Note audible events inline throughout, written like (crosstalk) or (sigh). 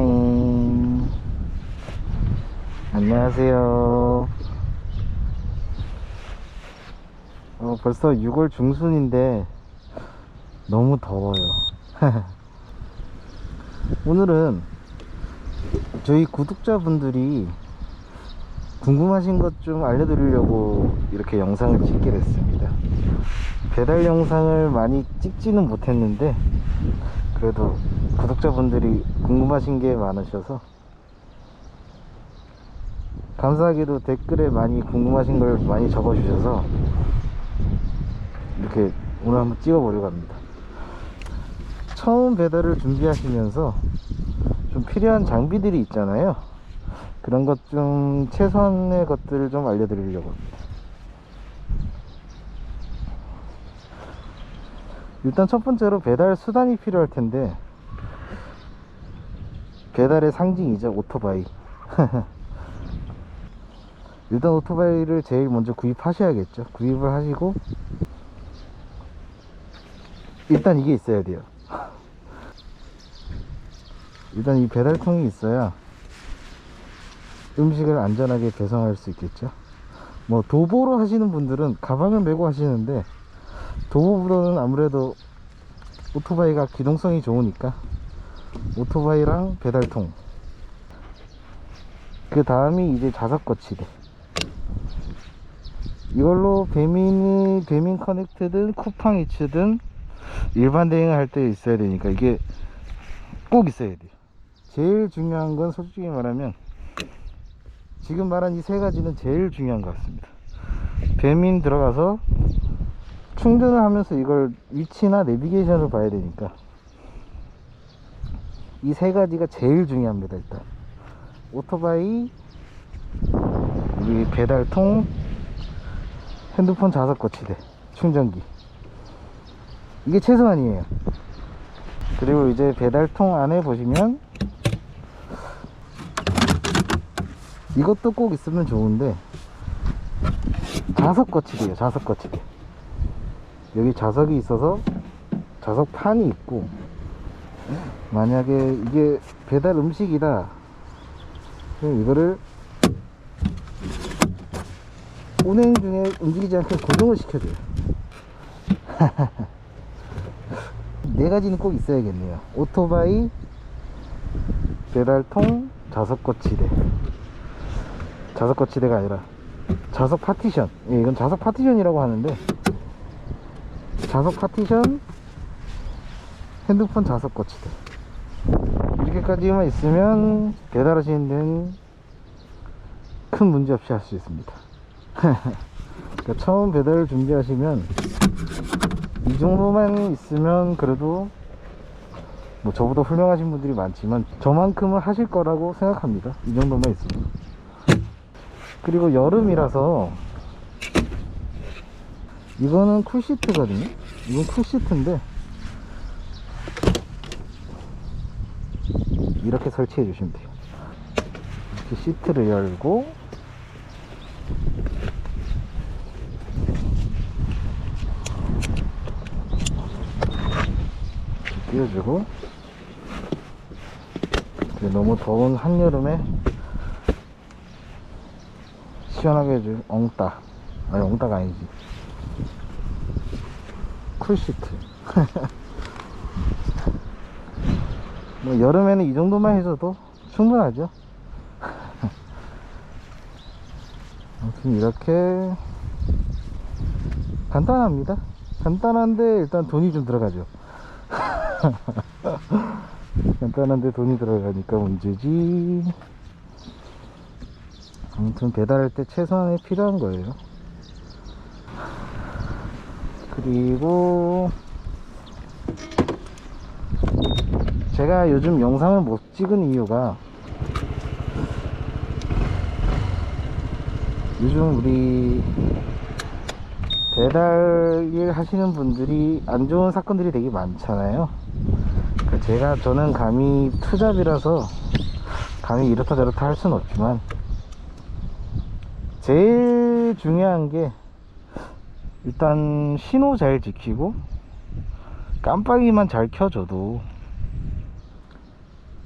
타임. 안녕하세요. 어, 벌써 6월 중순인데 너무 더워요. (laughs) 오늘은 저희 구독자분들이 궁금하신 것 좀 알려드리려고 이렇게 영상을 찍게 됐습니다. 배달 영상을 많이 찍지는 못했는데 그래도 구독자분들이 궁금하신 게 많으셔서 감사하게도 댓글에 많이 궁금하신 걸 많이 적어주셔서 이렇게 오늘 한번 찍어보려고 합니다. 처음 배달을 준비하시면서 좀 필요한 장비들이 있잖아요. 그런 것 좀 최소한의 것들을 좀 알려드리려고 합니다. 일단 첫 번째로 배달 수단이 필요할 텐데 배달의 상징이죠 오토바이. (laughs) 일단 오토바이를 제일 먼저 구입하셔야겠죠. 구입을 하시고 일단 이게 있어야 돼요. (laughs) 일단 이 배달통이 있어야 음식을 안전하게 배송할 수 있겠죠. 뭐 도보로 하시는 분들은 가방을 메고 하시는데 도보보다는 아무래도 오토바이가 기동성이 좋으니까 오토바이랑 배달통. 그 다음이 이제 자석 거치대. 이걸로 배민이 배민 커넥트든 쿠팡 이츠든 일반 대행을 할때 있어야 되니까 이게 꼭 있어야 돼요 제일 중요한 건 솔직히 말하면 지금 말한 이 세 가지는 제일 중요한 것 같습니다. 배민 들어가서 충전을 하면서 이걸 위치나 내비게이션을 봐야 되니까 이 세 가지가 제일 중요합니다 일단. 오토바이 우리 배달통 핸드폰 자석 거치대 충전기. 이게 최소한이에요. 그리고 이제 배달통 안에 보시면 이것도 꼭 있으면 좋은데 자석 거치대요 자석 거치대 여기 자석이 있어서 자석 판이 있고 만약에 이게 배달 음식이다. 그럼 이거를 운행 중에 움직이지 않게 고정을 시켜줘요. (laughs) 네 가지는 꼭 있어야겠네요. 오토바이 배달통 자석 거치대. 자석 거치대가 아니라 자석 파티션. 예, 이건 자석 파티션이라고 하는데 자석 파티션 핸드폰 자석 거치대. 이렇게까지만 있으면 배달하시는 데는 큰 문제 없이 할 수 있습니다. (laughs) 그러니까 처음 배달을 준비하시면 이 정도만 있으면 그래도 뭐 저보다 훌륭하신 분들이 많지만 저만큼은 하실 거라고 생각합니다. 이 정도만 있으면. 그리고 여름이라서 이거는 쿨시트거든요. 이건 쿨시트인데 이렇게 설치해 주시면 돼요. 이렇게 시트를 열고 이제 너무 더운 한여름에 시원하게 해줄 엉따. 아니 엉따가 아니지. 쿨시트 (laughs) 뭐 여름에는 이 정도만 해줘도 충분하죠. (laughs) 아무튼 이렇게 간단합니다. 간단한데 일단 돈이 좀 들어가죠. (laughs) 간단한데 돈이 들어가니까 문제지. 아무튼 배달할 때 최소한에 필요한 거예요. 그리고 제가 요즘 영상을 못 찍은 이유가 요즘 우리 배달 일 하시는 분들이 안 좋은 사건들이 되게 많잖아요. 그러니까 제가 저는 감히 투잡이라서 감히 이렇다 저렇다 할 수는 없지만 제일 중요한 게 일단 신호 잘 지키고 깜빡이만 잘 켜줘도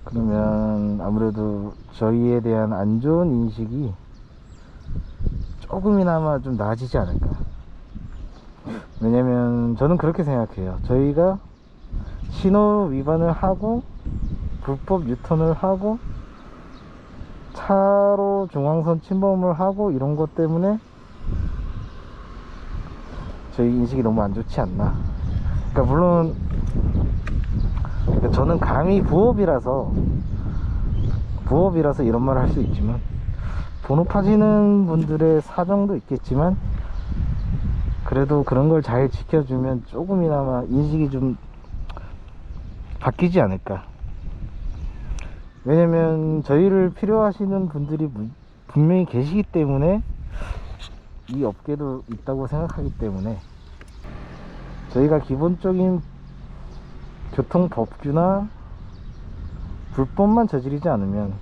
그러면 아무래도 저희에 대한 안 좋은 인식이 조금이나마 좀 나아지지 않을까. 왜냐면 저는 그렇게 생각해요. 저희가 신호 위반을 하고 불법 유턴을 하고 차로 중앙선 침범을 하고 이런 것 때문에 저희 인식이 너무 안 좋지 않나. 그러니까 물론 저는 감히 부업이라서 부업이라서 이런 말을 할 수 있지만 번호 파지는 분들의 사정도 있겠지만 그래도 그런 걸 잘 지켜주면 조금이나마 인식이 좀 바뀌지 않을까. 왜냐면 저희를 필요하시는 분들이 무- 분명히 계시기 때문에 이 업계도 있다고 생각하기 때문에 저희가 기본적인 교통 법규나 불법만 저지르지 않으면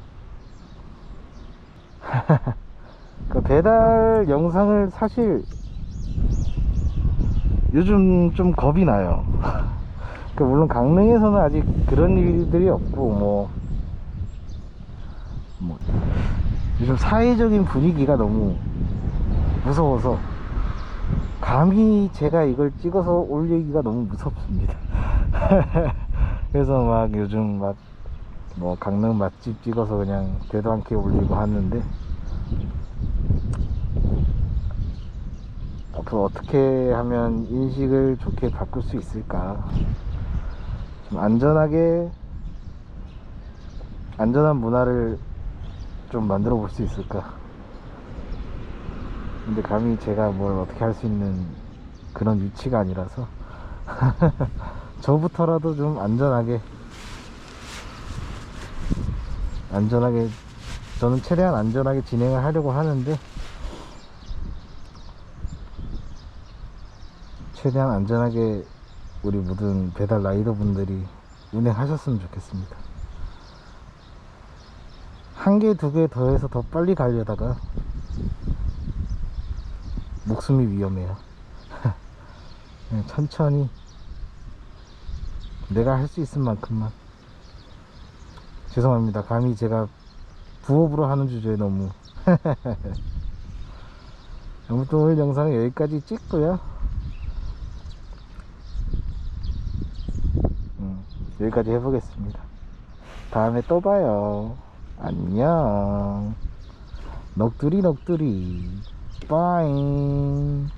(laughs) 그 배달 영상을 사실 요즘 좀 겁이 나요. (laughs) 그 물론 강릉에서는 아직 그런 일들이 없고 뭐, 뭐 요즘 사회적인 분위기가 너무 무서워서 감히 제가 이걸 찍어서 올리기가 너무 무섭습니다. (laughs) (laughs) 그래서 막 요즘 막 뭐 강릉 맛집 찍어서 그냥 되도 않게 올리고 하는데 앞으로 어떻게 하면 인식을 좋게 바꿀 수 있을까? 좀 안전하게 안전한 문화를 좀 만들어 볼 수 있을까? 근데 감히 제가 뭘 어떻게 할 수 있는 그런 위치가 아니라서 (laughs) 저부터라도 좀 안전하게 안전하게 저는 최대한 안전하게 진행을 하려고 하는데 최대한 안전하게 우리 모든 배달 라이더 분들이 운행하셨으면 좋겠습니다. 한 개, 두 개 더해서 더 빨리 가려다가 목숨이 위험해요. 그냥 (laughs) 천천히 내가 할 수 있을 만큼만 죄송합니다. 감히 제가 부업으로 하는 주제에 너무 (laughs) 아무튼 오늘 영상은 여기까지 찍고요. 음, 여기까지 해보겠습니다. 다음에 또 봐요. 안녕. 넋두리 넋두리. 빠잉.